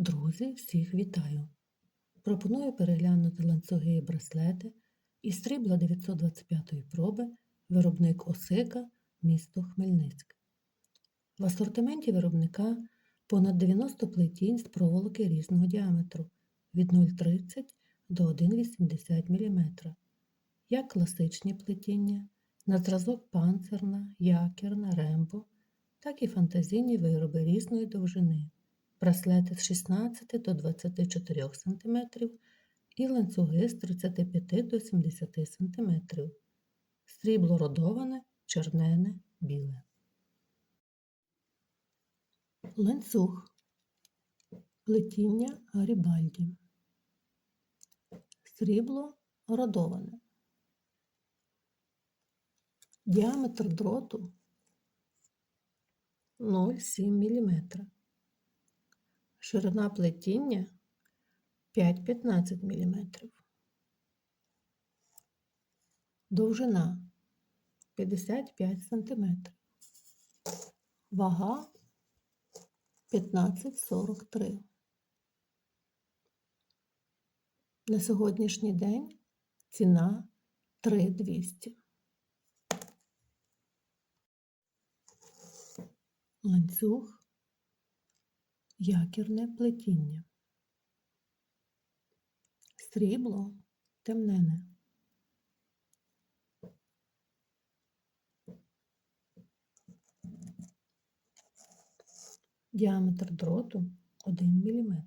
Друзі, всіх вітаю! Пропоную переглянути ланцюги і браслети із срібла 925-ї проби виробник Осика, місто Хмельницьк. В асортименті виробника понад 90 плетінь з проволоки різного діаметру від 0,30 до 1,80 мм, як класичні плетіння, на зразок панцирна, якірна, рембо, так і фантазійні вироби різної довжини браслети з 16 до 24 см і ланцюги з 35 до 70 см. Срібло родоване, чернене, біле. Ланцюг. Плетіння Гарібальді. Срібло родоване. Діаметр дроту 0,7 мм. Ширина плетіння 5-15 мм. Довжина 55 см. Вага 15,43. На сьогоднішній день ціна 3200. Ланцюг якірне плетіння. Срібло темнене. Діаметр дроту 1 мм.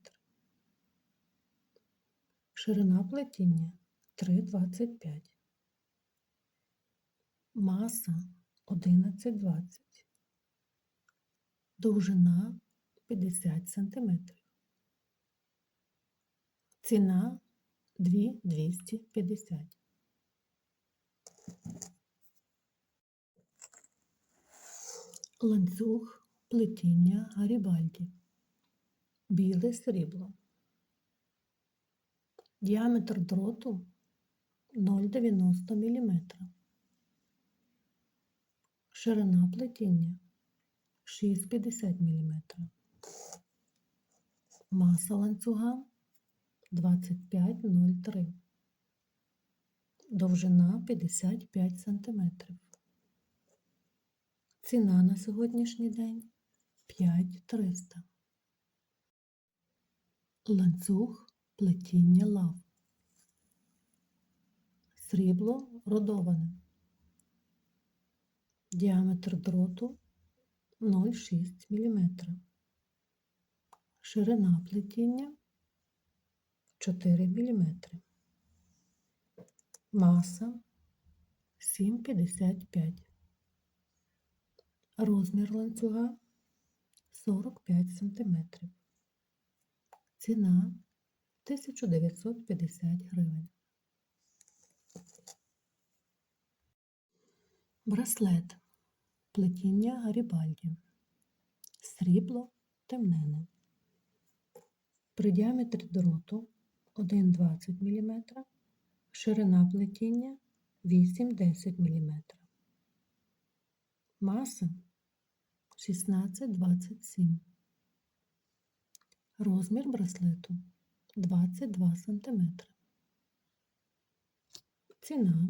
Ширина плетіння 3,25. Маса 11,20. Довжина 50 см. Ціна 2250. Ланцюг плетіння Гарібальді. Біле срібло. Діаметр дроту 0,90 мм. Ширина плетіння 6,50 мм. Маса ланцюга 25,03. Довжина 55 см. Ціна на сьогоднішній день 5300. Ланцюг плетіння лав. Срібло родоване. Діаметр дроту 0,6 мм. Ширина плетіння 4 мм. Маса 7,55. Розмір ланцюга 45 см. Ціна 1950 гривень. Браслет. Плетіння Гарібальді. Срібло темнене. При діаметрі дроту 1,20 мм, ширина плетіння 8-10 мм. Маса 16-27. Розмір браслету 22 см. Ціна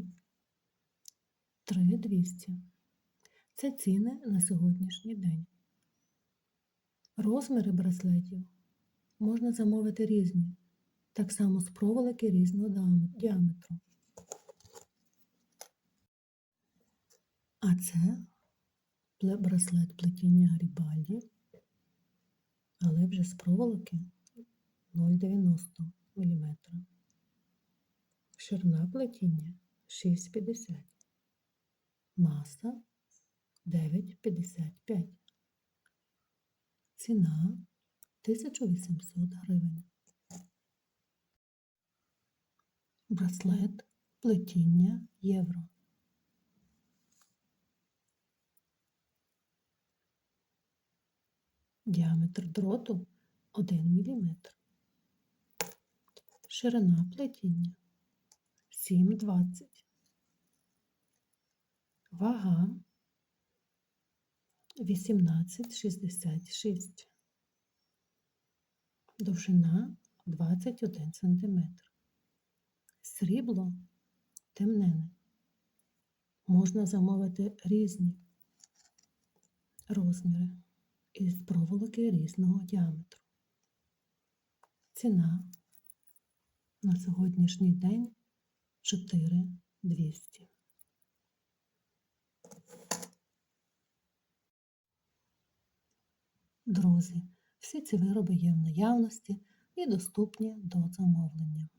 3200. Це ціни на сьогоднішній день. Розміри браслетів можна замовити різні, так само з проволоки різного діаметру. А це браслет плетіння Гарібальді, але вже з проволоки 0,90 мм. Ширина плетіння 6,50 Маса 9,55. Ціна 1800 гривень. Браслет плетіння євро. Діаметр дроту 1 мм. Ширина плетіння 7,20. Вага 18,66. Довжина 21 см. Срібло темнене. Можна замовити різні розміри із проволоки різного діаметру. Ціна на сьогоднішній день 4200. Друзі, всі ці вироби є в наявності і доступні до замовлення.